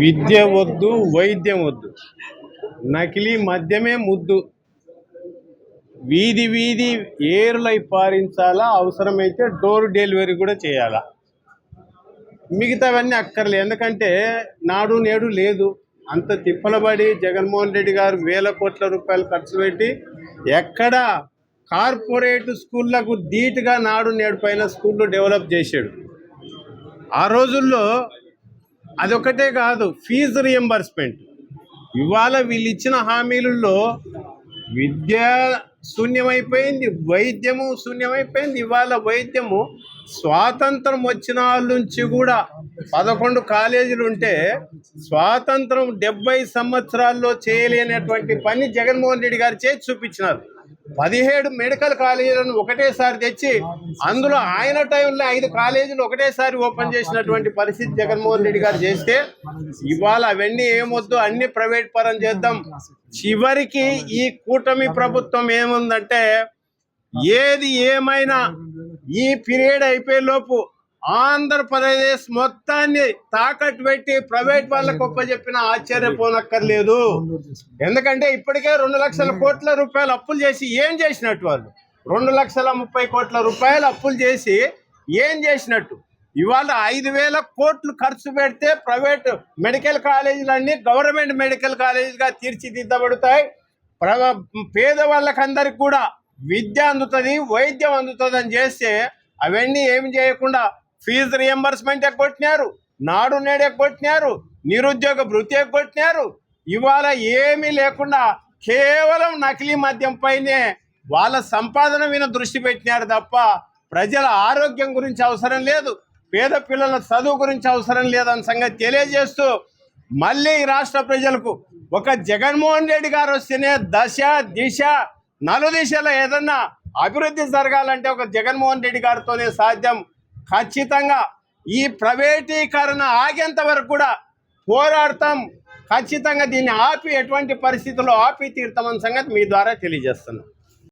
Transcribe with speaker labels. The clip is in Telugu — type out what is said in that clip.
Speaker 1: విద్య వద్దు వైద్యం వద్దు. నకిలీ మద్యమే ముద్దు. వీధి వీధి ఏరులై పారించాలా? అవసరమైతే డోర్ డెలివరీ కూడా చేయాలా? మిగతావన్నీ అక్కర్లే. ఎందుకంటే నాడు నేడు లేదు. అంత తిప్పలబడి జగన్మోహన్ రెడ్డి గారు వేల కోట్ల రూపాయలు ఖర్చు పెట్టి ఎక్కడ కార్పొరేట్ స్కూళ్ళకు ధీటుగా నాడు నేడు పైన స్కూళ్ళు డెవలప్ చేశాడు. ఆ రోజుల్లో అదొకటే కాదు ఫీజు రియంబర్స్మెంట్ ఇవాళ వీళ్ళు ఇచ్చిన హామీలలో విద్య శూన్యమైపోయింది వైద్యము శూన్యమైపోయింది. ఇవాళ వైద్యము స్వాతంత్రం వచ్చిన వాళ్ళ నుంచి కూడా పదకొండు కాలేజీలు ఉంటే స్వాతంత్రం డెబ్బై సంవత్సరాల్లో చేయలేనటువంటి పని జగన్మోహన్ రెడ్డి గారు చేసి చూపించినారు. పదిహేడు మెడికల్ కాలేజీలను ఒకటేసారి తెచ్చి అందులో ఆయన టైంలో ఐదు కాలేజీలు ఒకటేసారి ఓపెన్ చేసినటువంటి పరిస్థితి జగన్మోహన్ రెడ్డి గారు చేస్తే ఇవాళ అవన్నీ ఏమొద్దు అన్ని ప్రైవేట్ పరం చేద్దాం. చివరికి ఈ కూటమి ప్రభుత్వం ఏముందంటే ఏది ఏమైనా ఈ పీరియడ్ అయిపోయే లోపు ఆంధ్రప్రదేశ్ మొత్తాన్ని తాకట్టు పెట్టి ప్రైవేట్ వాళ్ళకు చెప్పిన ఆశ్చర్యపోనక్కర్లేదు ఎందుకంటే ఇప్పటికే రెండు లక్షల కోట్ల రూపాయలు అప్పులు చేసి ఏం చేసినట్టు వాళ్ళు? రెండు లక్షల ముప్పై కోట్ల రూపాయలు అప్పులు చేసి ఏం చేసినట్టు? ఇవాళ ఐదు వేల కోట్లు ఖర్చు పెడితే ప్రైవేట్ మెడికల్ కాలేజీలన్నీ గవర్నమెంట్ మెడికల్ కాలేజీగా తీర్చిదిద్దబడతాయి. ప్ర- పేదవాళ్ళకందరికి కూడా విద్య అందుతుంది వైద్యం అందుతుంది అని చేస్తే అవన్నీ ఏమి చేయకుండా ఫీజు రియంబర్స్మెంట్ ఎగ్గొట్టినారు నాడు నేడు ఎగ్గొట్టినారు నిరుద్యోగ భృతి ఎగ్గొట్టినారు. ఇవాళ ఏమీ లేకుండా కేవలం నకిలీ మద్యం పైనే వాళ్ళ సంపాదన మీద దృష్టి పెట్టినారు తప్ప ప్రజల ఆరోగ్యం గురించి అవసరం లేదు పేద పిల్లల చదువు గురించి అవసరం లేదని సంగతి తెలియజేస్తూ మళ్ళీ రాష్ట్ర ప్రజలకు ఒక జగన్మోహన్ రెడ్డి గారు వస్తేనే దశ దిశ నలుదిశలో ఏదన్నా అభివృద్ధి జరగాలంటే ఒక జగన్మోహన్ రెడ్డి గారితోనే సాధ్యం. ఖచ్చితంగా ఈ ప్రైవేటీకరణ ఆగేంత వరకు కూడా పోరాడతాం. ఖచ్చితంగా దీన్ని ఆపి ఎటువంటి పరిస్థితుల్లో ఆపి తీరుతామన్న సంగతి మీ ద్వారా తెలియజేస్తున్నాం.